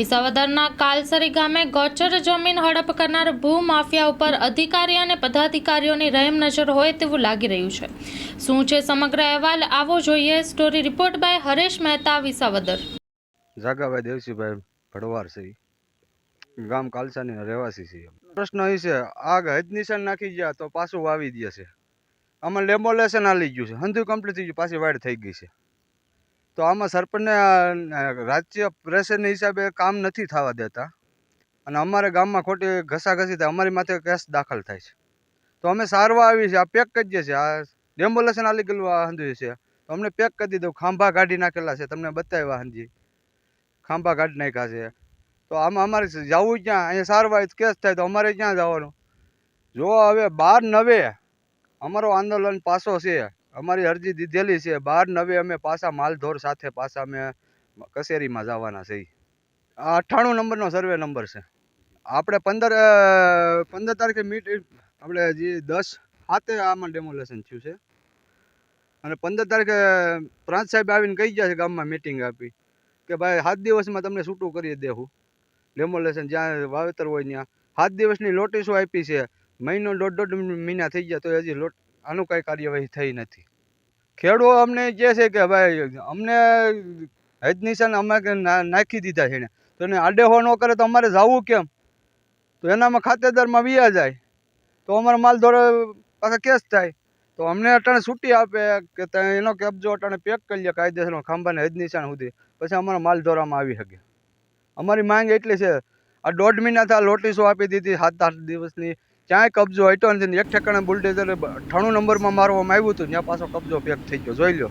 વિસાવદરના કાલસરી ગામે ગૌચર જમીન હડપ કરનાર ભૂમાફિયા ઉપર અધિકારી અને પદાધિકારીઓની રહેમ નજર હોય તેવું લાગી રહ્યું છે. શું છે સમગ્ર અહેવાલ? આવો જોઈએ. Story report by Haresh Mehta, Visavadar. Jagabhai Devsibhai Bhadvar છે. ગામ કાલસાની રહેવાસી છે પ્રશ્ન એ છે, આગ હજ નિશાન નાખી ગયા તો પાછું વાવી દે છે. આમાં લેમોલેશન આલી ગયું છે. હંધુ કમ્પ્લીટ થઈ ગયું, પાછી વાડ થઈ ગઈ છે. તો આમાં સરપંચને રાજ્ય પ્રેશરના હિસાબે કામ નથી થવા દેતા. અને અમારે ગામમાં ખોટી ઘસાઘસી થાય, અમારી માથે કેસ દાખલ થાય છે. તો અમે સારવા આવી છે, આ પેક કરી દે છે, આ ડેમ્બોલેશન આલી ગયેલું આ હંધુ છે. તો અમને પેક કરી દીધું, ખાંભા કાઢી નાખેલા છે, તમને બતાવ્યા હંજી. ખાંભા કાઢી નાખ્યા છે. તો આમાં અમારે જવું ક્યાં? અહીંયા સારવાર કેસ થાય તો અમારે ક્યાં જવાનું? જો હવે બાર નવે, અમારો આંદોલન પાસો છે. અમારી અરજી દીધેલી છે. બાર નવે અમે પાછા માલધોર સાથે પાછા અમે કચેરીમાં જવાના છે આ અઠ્ઠાણું નંબરનો સર્વે નંબર છે. આપણે પંદર પંદર તારીખે મીટ આપણે જે દસ સાતે આમાં ડેમોલેશન થયું છે. અને પંદર તારીખે પ્રાંત સાહેબ આવીને કહી ગયા છે ગામમાં મિટિંગ આપી કે ભાઈ સાત દિવસમાં તમને છૂટું કરી દેવું ડેમોલેશન જ્યાં વાવેતર હોય ત્યાં. સાત દિવસની નોટિસો આપી છે. મહિનો દોઢ દોઢ મહિના થઈ ગયા તો હજી લોટ આનું કાંઈ કાર્યવાહી થઈ નથી. ખેડૂતો અમને કહે છે કે ભાઈ, અમને હેજ નિશાન અમે નાખી દીધા છે ને તો એને આડેહો ન કરે તો અમારે જવું કેમ? તો એનામાં ખાતેદારમાં વ્યા જાય. તો અમારો માલ ધોરે પાછા કેસ થાય. તો અમને અટાણે છૂટી આપે કે એનો કબજો અટાણે પેક કરી લે કાયદેસર ખાંભાને હજ નિશાન સુધી. પછી અમારો માલ ધોરામાં આવી શકે. અમારી માંગ એટલી છે. આ દોઢ મહિના થયા લોટીસો આપી દીધી, સાત આઠ દિવસની. ક્યાંય કબજો હટ્યો નથી. એક ઠેકાણે બુલડેઝર અઠ્ઠાણું નંબરમાં મારવામાં આવ્યું હતું, ત્યાં પાછો કબજો પેક થઈ ગયો. જોઈ લો